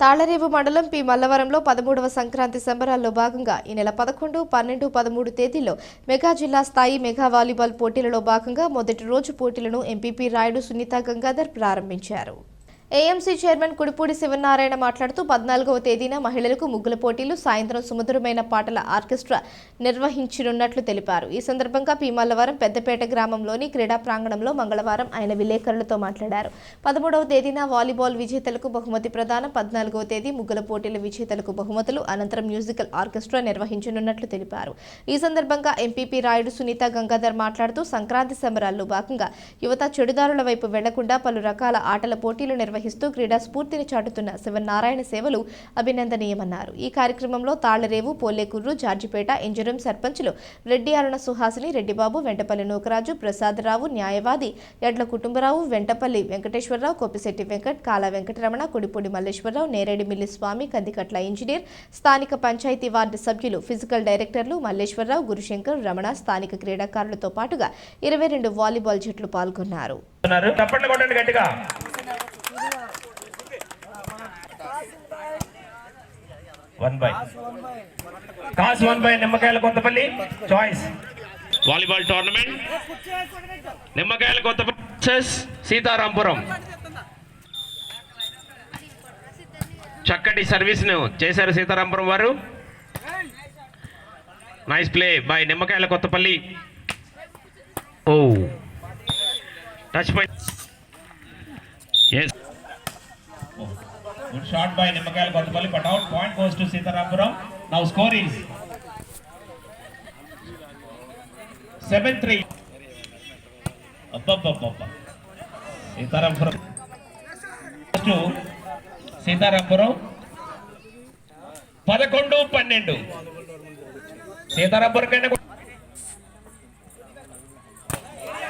తాళరేవు మండలం పి. మల్లవరంలో పదమూడవ సంక్రాంతి సంబరాల్లో భాగంగా ఈ నెల పదకొండు పన్నెండు పదమూడు తేదీల్లో మెగా జిల్లా స్థాయి మెగా వాలీబాల్ పోటీలలో భాగంగా మొదటి రోజు పోటీలను ఎంపీపీ రాయుడు సునీత గంగాధర్ ప్రారంభించారు. ఏఎంసీ చైర్మన్ కుడిపూడి శివనారాయణ మాట్లాడుతూ పద్నాలుగవ తేదీన మహిళలకు ముగ్గుల పోటీలు సాయంత్రం సుమధురమైన పాటల ఆర్కెస్ట్రా నిర్వహించనున్నట్లు తెలిపారు. ఈ సందర్భంగా పీమల్లవరం పెద్దపేట గ్రామంలోని క్రీడా ప్రాంగణంలో మంగళవారం ఆయన విలేకరులతో మాట్లాడారు. పదమూడవ తేదీన వాలీబాల్ విజేతలకు బహుమతి ప్రదానం పద్నాలుగవ తేదీ ముగ్గుల పోటీల విజేతలకు బహుమతులు అనంతరం మ్యూజికల్ ఆర్కెస్ట్రా నిర్వహించనున్నట్లు తెలిపారు. ఈ సందర్భంగా ఎంపీపీ రాయుడు సునీత గంగాధర్ మాట్లాడుతూ సంక్రాంతి సంబరాల్లో భాగంగా యువత చెడుదారుల వైపు వెళ్ళకుండా పలు రకాల ఆటల పోటీలు నిర్వహిస్తూ క్రీడా స్ఫూర్తిని చాటుతున్న శివనారాయణ సేవలు అభినందనీయమన్నారు. ఈ కార్యక్రమంలో తాళ్ళరేవు పోలేకుర్రు జార్జిపేట ఇంజరం సర్పంచులు రెడ్డి అరుణ సుహాసిని రెడ్డిబాబు వెంటపల్లి నూకరాజు ప్రసాదరావు న్యాయవాది ఎడ్ల కుటుంబరావు వెంటపల్లి వెంకటేశ్వరరావు కోపిశెట్టి వెంకట్ కాల వెంకటరమణ కుడిపూడి మల్లేశ్వరరావు నేరేడిమిల్లి స్వామి కందికట్ల ఇంజనీర్ స్థానిక పంచాయతీ వార్డు సభ్యులు ఫిజికల్ డైరెక్టర్లు మల్లేశ్వరరావు గురుశంకర్ రమణ స్థానిక క్రీడాకారులతో పాటుగా ఇరవై రెండు వాలీబాల్ జట్లు పాల్గొన్నారు. Won by toss won by Nimmakayala Kothapalli. Choice volleyball tournament నిమ్మకాయల కొత్తపల్లి వర్సెస్ సీతారాంపురం. చక్కటి సర్వీస్ను చేశారు సీతారాంపురం వారు. Nice play by Nimmakayala Kothapalli. Oh. Touch point yes good shot by Nimmakayala Kothapalli but out point goes to Sitarampuram now score is seven three అబ్బబ్బబ్బబ్బ Sitarampuram to Sitarampuram పదకొండు పన్నెండు సీతారాంపురం కన్నా